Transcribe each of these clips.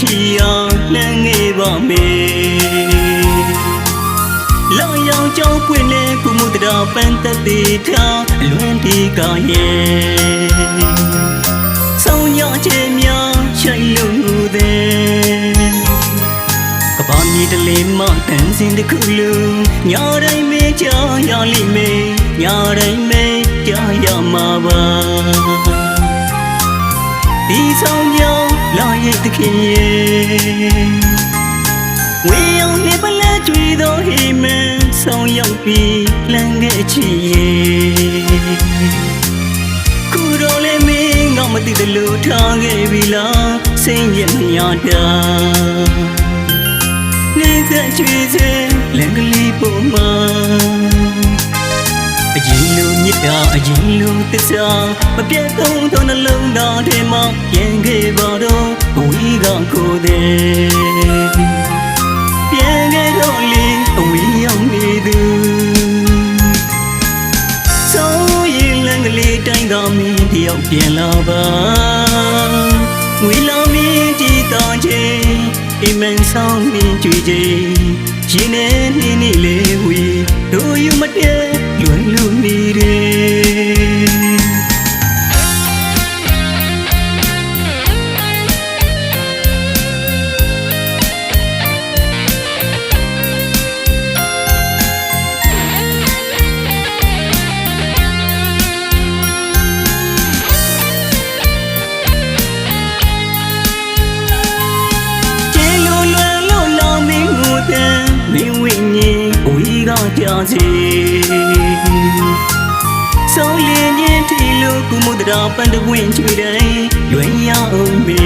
ချီအောင်လှမ်းငယ်ပါမယ်လောင်ရောင်ကြောင်းပွင့်လေကုမှုတရားပန်းသက်သေးထားအလွန်ဒီကရဲ့ဆုံးရချေများရှိုင်လို့ငူတဲ့ကပ္ပမြေတလေးမတန်စင်တစ်ခုလုံးညတိုင်းမေးကြရလိမ့်မယ်ညတိုင်းမေးကြရမှာပါဒီဆောင်ကြောင်းလာ ရဲ့တခင်ရဲ့ဝေယုံနေပလဲကြွေသောဟိမန်ဆောင်ရောက်ပြီးလမ်းခဲ့ချီရဲ့ခုတော့လည်းမင်းငေါမသိတယ်လို့ထားခဲ့ပြီလားစိတ်ရမညာတာနေစချွေစဲလမ်းကလေးပေါ်မှာအရင်လိုမြစ်တာအရင် လိုသစ္စာမပြတ်သုံးသောနှလုံးသားထဲမှာပြန်ခဲ့ပါတော့ဘဝီကကိုယ်တဲ့ပြန်ခဲ့တော့လေအဝေးရောက်နေသူဆုံးရင်လန်းကလေးတိုင်းသာမင်းတယောက်ပြန်လာပါငွေလောင်မင်းကြည်တော်ချင်းအိမ်မန်ဆောင်မင်းကြွေချင်းရှင်နေနေနေလေးဝီတို့ယူမတဲလွယ်လူနေတယ် ကကြစီဆုံးလင်းချင်းထီလို့ကုမှုတရာပန်တဝင်းချွေတိုင်းရွယ်ရအောင်မေ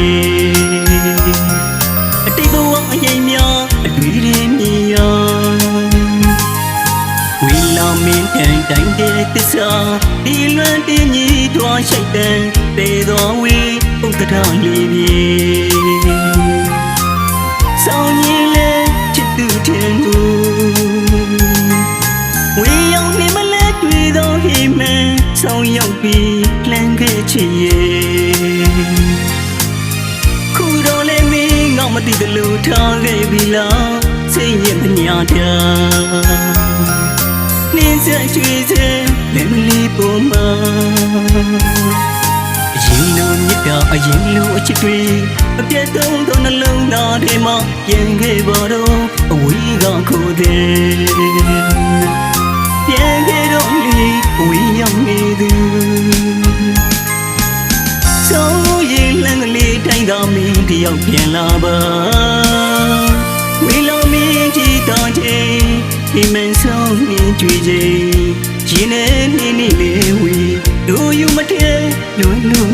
အတိတ်ဘဝအရင်များအတွေ့ရင်းမြင်ရဝီလောင်မင်းတန်တိုင်းတဲ့သစ္စာဒီလွန်တင်းကြီးတွားရှိတ်တဲ့တေတော်ဝီဥက္ကဋ္ဌလေးပြေ ရောက်နေမလဲတွေ့တော့ဟိမန်ဆောင်ရောက်ပြီးလမ်းခဲ့ချင်ရဲ့ခုတော့လဲမင်းငေါမသိတယ်လို့ထားခဲ့ပြီလားစိတ်ရဲ့မညာတာနင်းစချွေစဲလည်းမလီပေါ်မှာအရင်လိုမြစ်တာအရင်လိုအချစ်တွေအပြတ်သုံးသောနှလုံးသားထဲမှာပြန်ခဲ့ပါတော့အဝေးကခိုးတဲ့ ပြန်ခဲ့တော့လေအဝေးရောက်နေသူဆုံးရင်လမ်းကလေးတိုင်းသာမင်းတယောက်ပြန်လာပါဝေလုံးမင်းကြည်တော်ချင်းဒီမန်ဆုံးမြင်ကြွေချင်းရှင်နေနေနေလေးဝီတို့ယူမတဲလွန်လွန်နေတယ်